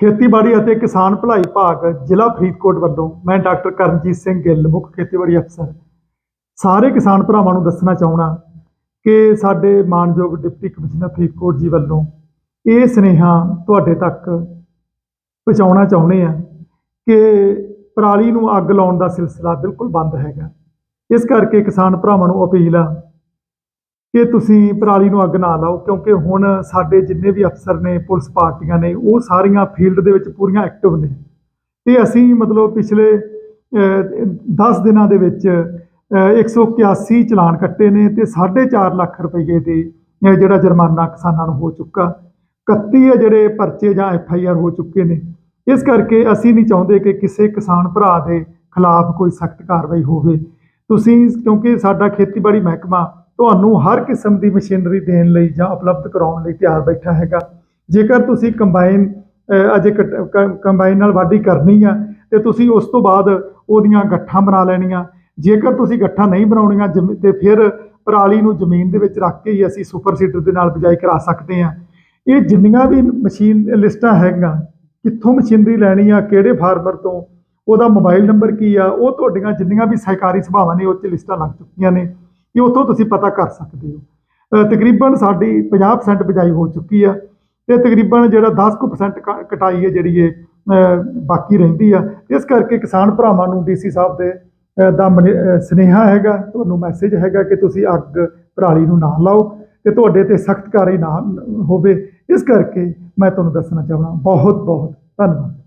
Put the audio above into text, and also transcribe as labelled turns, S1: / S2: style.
S1: ਖੇਤੀਬਾੜੀ ਅਤੇ ਕਿਸਾਨ ਭਲਾਈ ਭਾਗ ਜ਼ਿਲ੍ਹਾ ਫਰੀਦਕੋਟ ਵੱਲੋਂ ਮੈਂ ਡਾਕਟਰ ਕਰਨਜੀਤ ਸਿੰਘ ਗਿੱਲ, ਮੁੱਖ ਖੇਤੀਬਾੜੀ ਅਫਸਰ। ਸਾਰੇ ਕਿਸਾਨ ਭਰਾਵਾਂ ਨੂੰ ਦੱਸਣਾ ਚਾਹਣਾ ਕਿ ਸਾਡੇ ਮਾਨਯੋਗ ਡਿਪਟੀ ਕਮਿਸ਼ਨਰ ਫਰੀਦਕੋਟ ਜੀ ਵੱਲੋਂ ਇਹ ਸੁਨੇਹਾ ਤੁਹਾਡੇ ਤੱਕ ਪਹੁੰਚਾਉਣਾ ਚਾਹੁੰਦੇ ਆ ਕਿ ਪਰਾਲੀ ਨੂੰ ਅੱਗ ਲਾਉਣ ਦਾ ਸਿਲਸਿਲਾ ਬਿਲਕੁਲ ਬੰਦ ਹੈਗਾ। ਇਸ ਕਰਕੇ ਕਿਸਾਨ ਭਰਾਵਾਂ ਨੂੰ ਅਪੀਲ ਆ ਕਿ ਤੁਸੀਂ ਪਰਾਲੀ ਨੂੰ ਅੱਗ ਨਾ ਲਾਓ ਕਿਉਂਕਿ ਹੁਣ ਸਾਡੇ ਜਿੰਨੇ ਵੀ ਅਫਸਰ ਨੇ ਪੁਲਿਸ ਪਾਰਟੀਆਂ ਨੇ ਉਹ ਸਾਰੀਆਂ ਫੀਲਡ ਦੇ ਵਿੱਚ ਪੂਰੀਆਂ ਐਕਟਿਵ ਨੇ। ਤੇ ਅਸੀਂ ਮਤਲਬ ਪਿਛਲੇ 10 ਦਿਨਾਂ ਦੇ ਵਿੱਚ ਅਹ, 181 ਚਲਾਨ ਕੱਟੇ ਨੇ ਤੇ 4.5 ਲੱਖ ਰੁਪਏ ਦੇ ਜਿਹੜਾ ਜੁਰਮਾਨਾ ਕਿਸਾਨਾਂ ਨੂੰ ਹੋ ਚੁੱਕਾ। 31 ਜਿਹੜੇ ਪਰਚੇ ਜਾਂ ਐਫ ਆਈ ਆਰ ਹੋ ਚੁੱਕੇ ਨੇ। ਇਸ ਕਰਕੇ ਅਸੀਂ ਨਹੀਂ ਚਾਹੁੰਦੇ ਕਿ ਕਿਸੇ ਕਿਸਾਨ ਭਰਾ ਦੇ ਖਿਲਾਫ ਕੋਈ ਸਖਤ ਕਾਰਵਾਈ ਹੋਵੇ। ਤੁਸੀਂ ਕਿਉਂਕਿ ਸਾਡਾ ਖੇਤੀਬਾੜੀ ਮਹਿਕਮਾ ਤੁਹਾਨੂੰ ਹਰ ਕਿਸਮ ਦੀ ਮਸ਼ੀਨਰੀ ਦੇਣ ਲਈ ਜਾਂ ਉਪਲਬਧ ਕਰਾਉਣ ਲਈ ਤਿਆਰ ਬੈਠਾ ਹੈਗਾ। ਜੇਕਰ ਤੁਸੀਂ ਕੰਬਾਈਨ ਅਜੇ ਕਟ- ਕ- ਕੰਬਾਈਨ ਨਾਲ ਵਾਢੀ ਕਰਨੀ ਆ, ਤੇ ਤੁਸੀਂ ਉਸ ਤੋਂ ਬਾਅਦ ਉਹਦੀਆਂ ਗੱਠਾਂ ਬਣਾ ਲੈਣੀਆਂ। ਜੇਕਰ ਤੁਸੀਂ ਗੱਠਾਂ ਨਹੀਂ ਬਣਾਉਣੀਆਂ ਜ਼ਮੀ- ਤੇ ਫਿਰ ਪਰਾਲੀ ਨੂੰ ਜ਼ਮੀਨ ਦੇ ਵਿੱਚ ਰੱਖ ਕੇ ਹੀ ਅਸੀਂ ਸੁਪਰ ਸੀਡਰ ਦੇ ਨਾਲ ਬਿਜਾਈ ਕਰਾ ਸਕਦੇ ਹਾਂ ਇਹ ਜਿੰਨੀਆਂ ਵੀ ਮਸ਼ੀਨ, ਲਿਸਟਾਂ ਹੈਗੀਆਂ, ਕਿੱਥੋਂ ਮਸ਼ੀਨਰੀ ਲੈਣੀ ਆ, ਕਿਹੜੇ ਫਾਰਮਰ ਤੋਂ, ਉਹਦਾ ਮੋਬਾਈਲ ਨੰਬਰ ਕੀ ਆ, ਉਹ ਤੁਹਾਡੀਆਂ ਜਿੰਨੀਆਂ ਵੀ ਸਹਿਕਾਰੀ ਸਭਾਵਾਂ ਨੇ, ਉਹ 'ਚ ਲਿਸਟਾਂ ਲੱਗ ਚੁੱਕੀਆਂ ਨੇ। ਕਿ ਉੱਥੋਂ ਤੁਸੀਂ ਪਤਾ ਕਰ ਸਕਦੇ ਹੋ। ਤਕਰੀਬਨ ਸਾਡੀ 50% ਬਿਜਾਈ ਹੋ ਚੁੱਕੀ ਆ ਤੇ ਤਕਰੀਬਨ ਜਿਹੜਾ 10% ਕ- ਕਟਾਈ ਹੈ ਜਿਹੜੀ ਇਹ ਬਾਕੀ ਰਹਿੰਦੀ ਆ। ਇਸ ਕਰਕੇ ਕਿਸਾਨ ਭਰਾਵਾਂ ਨੂੰ ਡੀਸੀ ਸਾਹਿਬ ਦੇ ਦਾ ਮਨੇ- ਸੁਨੇਹਾ ਹੈਗਾ, ਤੁਹਾਨੂੰ ਮੈਸੇਜ ਹੈਗਾ ਕਿ ਤੁਸੀਂ ਅੱਗ ਪਰਾਲੀ ਨੂੰ ਨਾ ਲਾਓ ਤੇ ਤੁਹਾਡੇ ਤੇ ਸਖਤ ਕਾਰਵਾਈ ਨਾ ਹੋਵੇ। ਇਸ ਕਰਕੇ ਮੈਂ ਤੁਹਾਨੂੰ ਦੱਸਣਾ ਚਾਹੁੰਦਾ। ਬਹੁਤ ਬਹੁਤ ਧੰਨਵਾਦ।